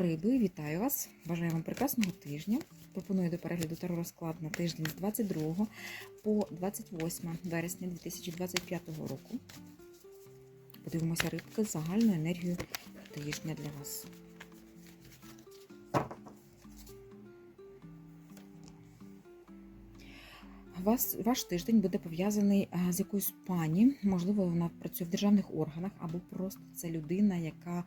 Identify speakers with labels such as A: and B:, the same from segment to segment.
A: Риби, вітаю вас! Бажаю вам прекрасного тижня. Пропоную до перегляду таро розклад на тиждень з 22 по 28 вересня 2025 року. Подивимося рибки з енергію тижня для вас. Вас, ваш тиждень буде пов'язаний е, з якоюсь пані, можливо, вона працює в державних органах, або просто це людина, яка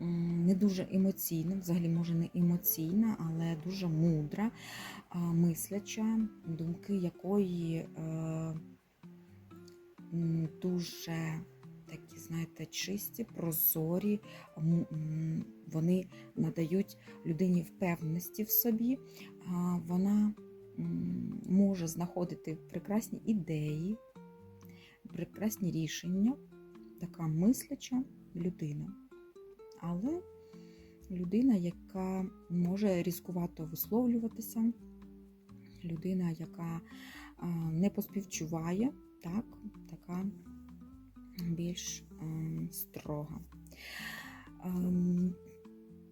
A: не дуже емоційна, взагалі може не емоційна, але дуже мудра, а, мисляча, думки якої е, дуже такі, знаєте, чисті, прозорі, вони надають людині впевненості в собі. Вона може знаходити прекрасні ідеї, прекрасні рішення, така мисляча людина. Але людина, яка може різкувато висловлюватися, людина, яка не поспівчуває, так, така більш ем, строга.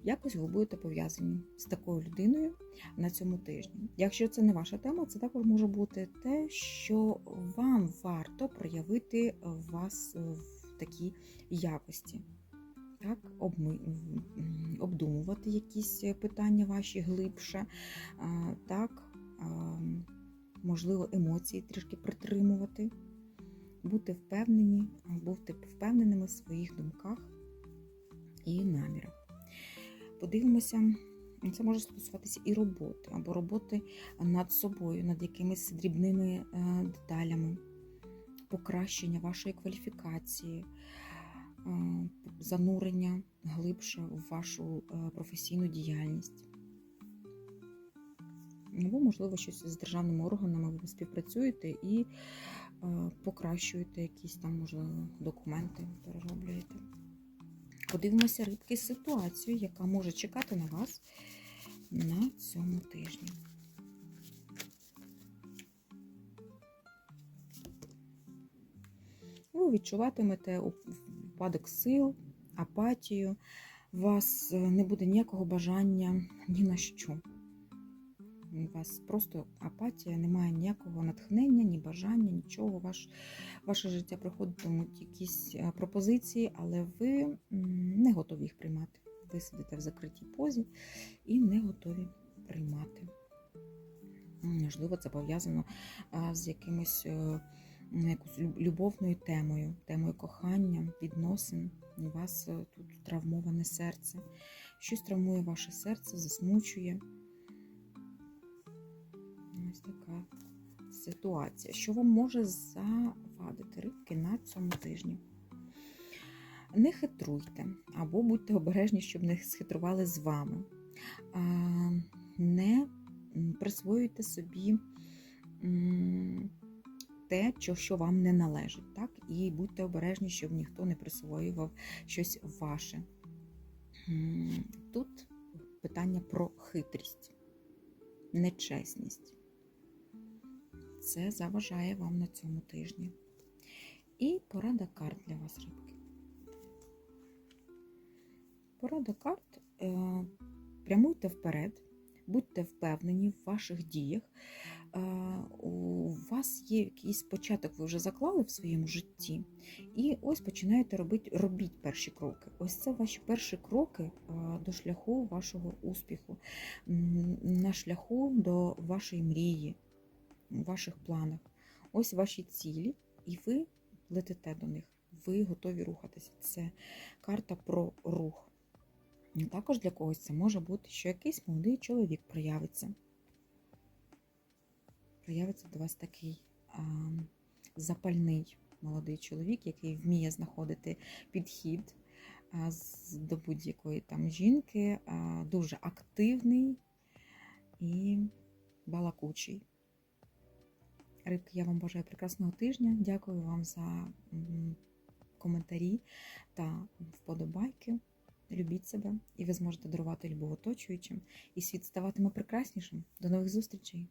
A: Якось ви будете пов'язані з такою людиною на цьому тижні. Якщо це не ваша тема, це також може бути те, що вам варто проявити вас в такій якості. Так, обдумувати якісь питання ваші глибше, так, можливо, емоції трішки притримувати, бути впевнені, бути впевненими в своїх думках і намірах подивимося, це може стосуватися і роботи, або роботи над собою, над якимись дрібними е, деталями, покращення вашої кваліфікації, е, занурення глибше в вашу е, професійну діяльність. Або, можливо, щось з державними органами ви співпрацюєте і покращуєте якісь там, можливо, документи, перероблюєте. Подивимося рибки ситуацію, яка може чекати на вас на цьому тижні. Ви відчуватимете упадок сил, апатію, у вас е, не буде ніякого бажання ні на що. У вас просто апатія, немає ніякого натхнення, ні бажання, нічого. Ваш, Ваше життя проходитимуть якісь е, пропозиції, але ви не готові їх приймати. Ви сидите в закритій позі і не готові приймати. Можливо, це пов'язано з якимось е, якоюсь любовною темою, темою кохання, відносин. У вас е, тут травмоване серце. Щось травмує ваше серце, засмучує. Ось така ситуація. Що вам може завадити рибки на цьому тижні? Не хитруйте, або будьте обережні, щоб не схитрували з вами. Не присвоюйте собі те, що вам не належить. так? І будьте обережні, щоб ніхто не присвоював щось ваше. Тут питання про хитрість, нечесність це заважає вам на цьому тижні. І порада карт для вас, рибки. Порада карт е, прямуйте вперед, будьте впевнені в ваших діях. Е, у вас є якийсь початок, ви вже заклали в своєму житті, і ось починаєте робити, робіть перші кроки. Ось це ваші перші кроки е, до шляху вашого успіху, на шляху до вашої мрії, ваших планах. Ось ваші цілі, і ви летите до них. Ви готові рухатися. Це карта про рух. Також для когось це може бути, що якийсь молодий чоловік проявиться. Проявиться до вас такий а, запальний молодий чоловік, який вміє знаходити підхід а, до будь-якої там жінки, а, дуже активний і балакучий. Рибки, я вам бажаю прекрасного тижня. Дякую вам за коментарі та вподобайки. Любіть себе, і ви зможете дарувати любов оточуючим, і світ ставатиме прекраснішим. До нових зустрічей!